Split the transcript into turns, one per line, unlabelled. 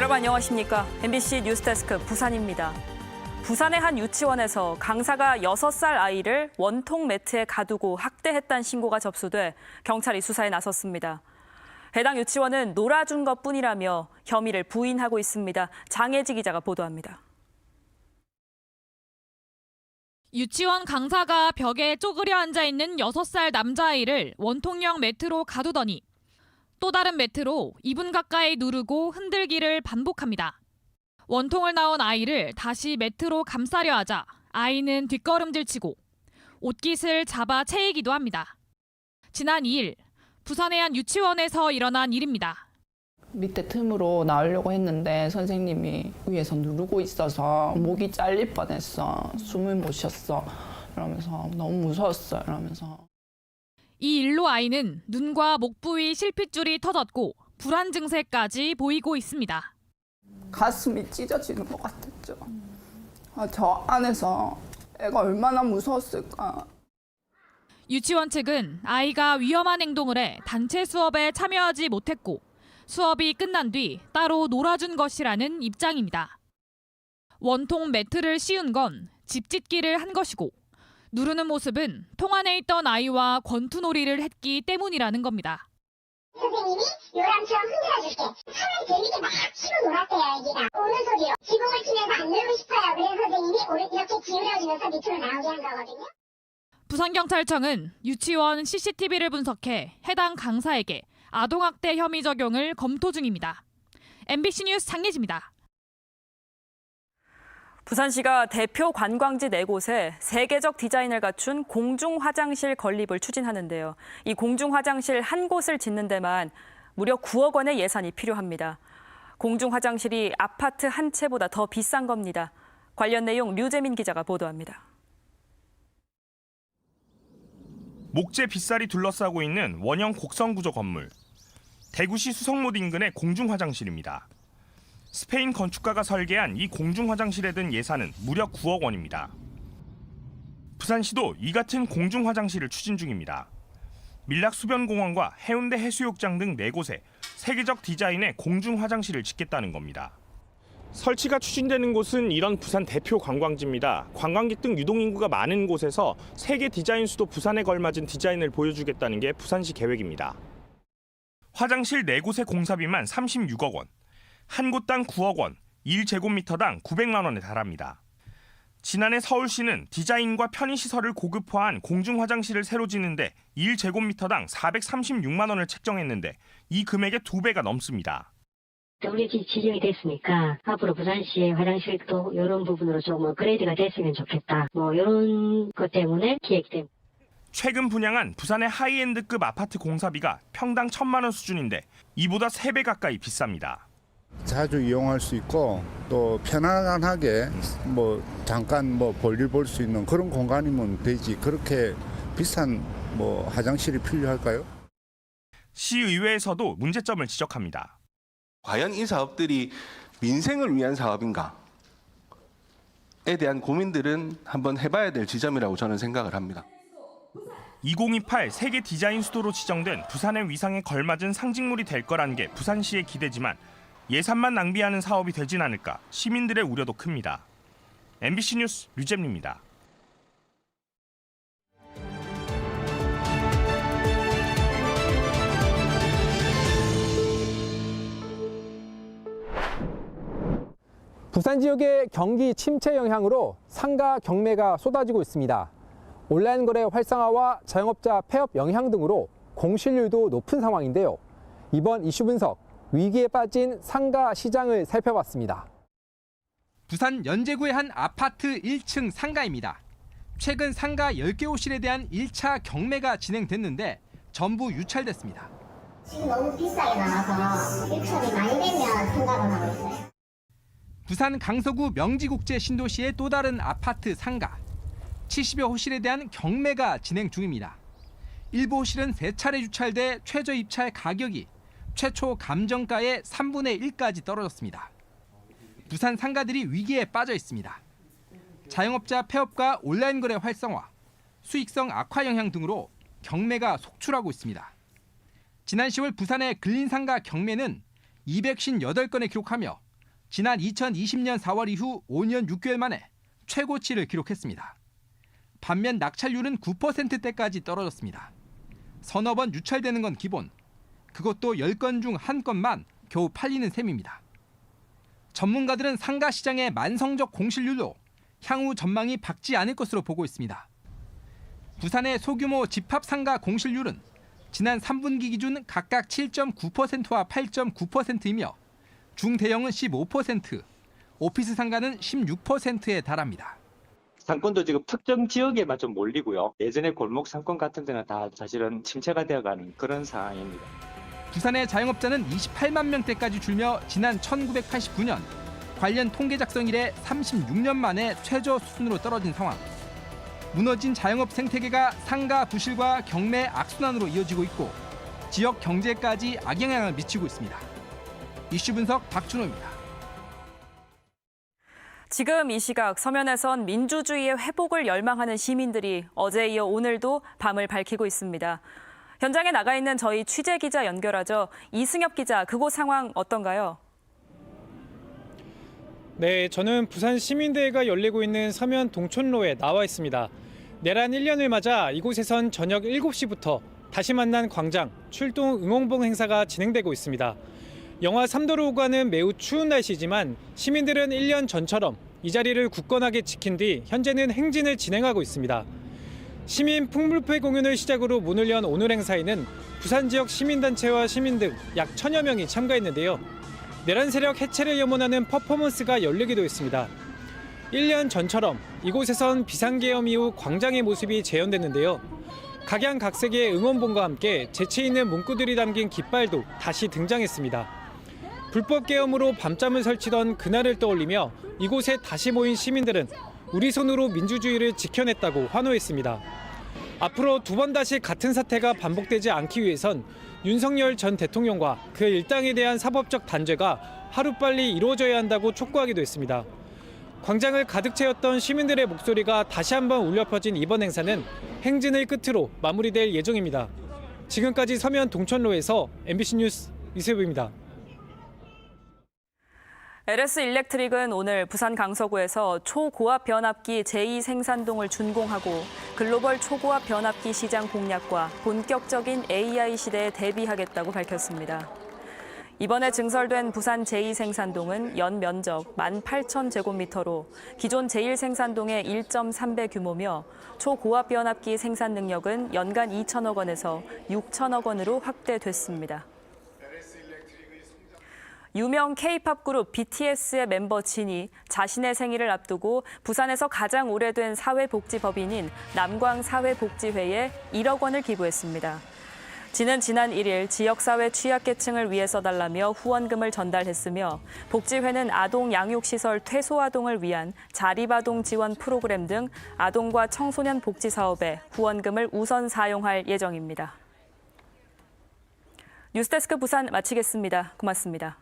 여러분 안녕하십니까? MBC 뉴스데스크 부산입니다. 부산의 한 유치원에서 강사가 6살 아이를 원통 매트에 가두고 학대했다는 신고가 접수돼 경찰이 수사에 나섰습니다. 해당 유치원은 놀아준 것 뿐이라며 혐의를 부인하고 있습니다. 장혜지 기자가 보도합니다.
유치원 강사가 벽에 쪼그려 앉아 있는 6살 남자아이를 원통형 매트로 가두더니 또 다른 매트로 2분 가까이 누르고 흔들기를 반복합니다. 원통을 나온 아이를 다시 매트로 감싸려 하자 아이는 뒷걸음질 치고 옷깃을 잡아 채이기도 합니다. 지난 2일 부산의 한 유치원에서 일어난 일입니다.
밑에 틈으로 나오려고 했는데 선생님이 위에서 누르고 있어서 목이 잘릴 뻔했어. 숨을 못 쉬었어. 이러면서 너무 무서웠어. 이러면서.
이 일로 아이는 눈과 목 부위 실핏줄이 터졌고 불안 증세까지 보이고 있습니다.
가슴이 찢어지는 것 같았죠. 아, 저 안에서 애가 얼마나 무서웠을까.
유치원 측은 아이가 위험한 행동을 해 단체 수업에 참여하지 못했고 수업이 끝난 뒤 따로 놀아준 것이라는 입장입니다. 원통 매트를 씌운 건 집짓기를 한 것이고 누르는 모습은 통 안에 있던 아이와 권투놀이를 했기 때문이라는 겁니다.
선생님이 요람처럼 흔들어줄게. 손을 들리게 막 치고 놀았대요, 애기가. 오는 소리요. 지붕을 치면서 안 놀고 싶어요. 그래서 선생님이 이렇게 기울여주면서 밑으로 나오게 한 거거든요.
부산경찰청은 유치원 CCTV를 분석해 해당 강사에게 아동학대 혐의 적용을 검토 중입니다. MBC 뉴스 장예지입니다.
부산시가 대표 관광지 네 곳에 세계적 디자인을 갖춘 공중 화장실 건립을 추진하는데요. 이 공중 화장실 한 곳을 짓는 데만 무려 9억 원의 예산이 필요합니다. 공중 화장실이 아파트 한 채보다 더 비싼 겁니다. 관련 내용 류재민 기자가 보도합니다.
목재 빗살이 둘러싸고 있는 원형 곡선 구조 건물. 대구시 수성못 인근의 공중 화장실입니다. 스페인 건축가가 설계한 이 공중 화장실에 든 예산은 무려 9억 원입니다. 부산시도 이 같은 공중 화장실을 추진 중입니다. 밀락 수변공원과 해운대 해수욕장 등네 곳에 세계적 디자인의 공중 화장실을 짓겠다는 겁니다. 설치가 추진되는 곳은 이런 부산 대표 관광지입니다. 관광객 등 유동 인구가 많은 곳에서 세계 디자인 수도 부산에 걸맞은 디자인을 보여주겠다는 게 부산시 계획입니다. 화장실 4곳의 공사비만 36억 원, 한 곳당 9억 원, 1제곱미터당 900만 원에 달합니다. 지난해 서울시는 디자인과 편의시설을 고급화한 공중 화장실을 새로 짓는데 1제곱미터당 436만 원을 책정했는데 이 금액의 두 배가 넘습니다.
WG 지정이 됐으니까 앞으로 부산시의 화장실도 이런 부분으로 좀 업그레이드가 됐으면 좋겠다. 뭐 이런 것 때문에 기획된
최근 분양한 부산의 하이엔드급 아파트 공사비가 평당 1천만 원 수준인데 이보다 3배 가까이 비쌉니다.
자주 이용할 수 있고 또 편안하게 뭐 잠깐 뭐 볼일 볼 수 있는 그런 공간이면 되지 그렇게 비싼 뭐 화장실이 필요할까요?
시의회에서도 문제점을 지적합니다.
과연 이 사업들이 민생을 위한 사업인가? 에 대한 고민들은 한번 해봐야 될 지점이라고 저는 생각을 합니다.
2028 세계 디자인 수도로 지정된 부산의 위상에 걸맞은 상징물이 될 거라는 게 부산시의 기대지만 예산만 낭비하는 사업이 되진 않을까 시민들의 우려도 큽니다. MBC 뉴스 류잼입니다.
부산 지역의 경기 침체 영향으로 상가 경매가 쏟아지고 있습니다. 온라인 거래 활성화와 자영업자 폐업 영향 등으로 공실률도 높은 상황인데요. 이번 이슈 분석, 위기에 빠진 상가 시장을 살펴봤습니다.
부산 연제구의 한 아파트 1층 상가입니다. 최근 상가 10개 호실에 대한 1차 경매가 진행됐는데 전부 유찰됐습니다.
지금 너무 비싸게 나와서 유찰이 많이 되면 생각을 하고 있어요.
부산 강서구 명지국제 신도시의 또 다른 아파트 상가. 70여 호실에 대한 경매가 진행 중입니다. 일부 호실은 세 차례 유찰돼 최저 입찰 가격이 최초 감정가의 3분의 1까지 떨어졌습니다. 부산 상가들이 위기에 빠져 있습니다. 자영업자 폐업과 온라인 거래 활성화, 수익성 악화 영향 등으로 경매가 속출하고 있습니다. 지난 10월 부산의 근린 상가 경매는 258건을 기록하며 지난 2020년 4월 이후 5년 6개월 만에 최고치를 기록했습니다. 반면 낙찰률은 9%대까지 떨어졌습니다. 번 유찰되는 건 기본. 그것도 10건 중 한 건만 겨우 팔리는 셈입니다. 전문가들은 상가 시장의 만성적 공실률로 향후 전망이 밝지 않을 것으로 보고 있습니다. 부산의 소규모 집합 상가 공실률은 지난 3분기 기준 각각 7.9%와 8.9%이며 중대형은 15%, 오피스 상가는 16%에 달합니다.
상권도 지금 특정 지역에만 좀 몰리고요. 예전에 골목 상권 같은 데는 다 사실은 침체가 되어가는 그런 상황입니다.
부산의 자영업자는 28만 명대까지 줄며 지난 1989년 관련 통계 작성 이래 36년 만에 최저 수준으로 떨어진 상황. 무너진 자영업 생태계가 상가 부실과 경매 악순환으로 이어지고 있고 지역 경제까지 악영향을 미치고 있습니다. 이슈 분석 박준호입니다.
지금 이 시각 서면에선 민주주의의 회복을 열망하는 시민들이 어제 이어 오늘도 밤을 밝히고 있습니다. 현장에 나가 있는 저희 취재 기자 연결하죠. 이승엽 기자, 그곳 상황 어떤가요?
네, 저는 부산 시민대회가 열리고 있는 서면 동촌로에 나와 있습니다. 내란 1년을 맞아 이곳에선 저녁 7시부터 다시 만난 광장 출동 응원봉 행사가 진행되고 있습니다. 영하 3도로 오가는 매우 추운 날씨지만 시민들은 1년 전처럼 이 자리를 굳건하게 지킨 뒤 현재는 행진을 진행하고 있습니다. 시민 풍물패 공연을 시작으로 문을 연 오늘 행사에는 부산 지역 시민단체와 시민 등 약 천여 명이 참가했는데요. 내란 세력 해체를 염원하는 퍼포먼스가 열리기도 했습니다. 1년 전처럼 이곳에선 비상계엄 이후 광장의 모습이 재현됐는데요. 각양각색의 응원봉과 함께 재치 있는 문구들이 담긴 깃발도 다시 등장했습니다. 불법 계엄으로 밤잠을 설치던 그날을 떠올리며 이곳에 다시 모인 시민들은 우리 손으로 민주주의를 지켜냈다고 환호했습니다. 앞으로 두 번 다시 같은 사태가 반복되지 않기 위해선 윤석열 전 대통령과 그 일당에 대한 사법적 단죄가 하루빨리 이루어져야 한다고 촉구하기도 했습니다. 광장을 가득 채웠던 시민들의 목소리가 다시 한번 울려 퍼진 이번 행사는 행진을 끝으로 마무리될 예정입니다. 지금까지 서면 동천로에서 MBC 뉴스 이세부입니다.
LS 일렉트릭은 오늘 부산 강서구에서 초고압 변압기 제2 생산동을 준공하고 글로벌 초고압 변압기 시장 공략과 본격적인 AI 시대에 대비하겠다고 밝혔습니다. 이번에 증설된 부산 제2생산동은 연 면적 18,000제곱미터로 기존 제1생산동의 1.3배 규모며 초고압 변압기 생산 능력은 연간 2천억 원에서 6천억 원으로 확대됐습니다. 유명 K-팝 그룹 BTS의 멤버 진이 자신의 생일을 앞두고 부산에서 가장 오래된 사회복지법인인 남광사회복지회에 1억 원을 기부했습니다. 진은 지난 1일 지역사회 취약계층을 위해 써달라며 후원금을 전달했으며 복지회는 아동 양육시설 퇴소아동을 위한 자립아동 지원 프로그램 등 아동과 청소년 복지 사업에 후원금을 우선 사용할 예정입니다. 뉴스데스크 부산 마치겠습니다. 고맙습니다.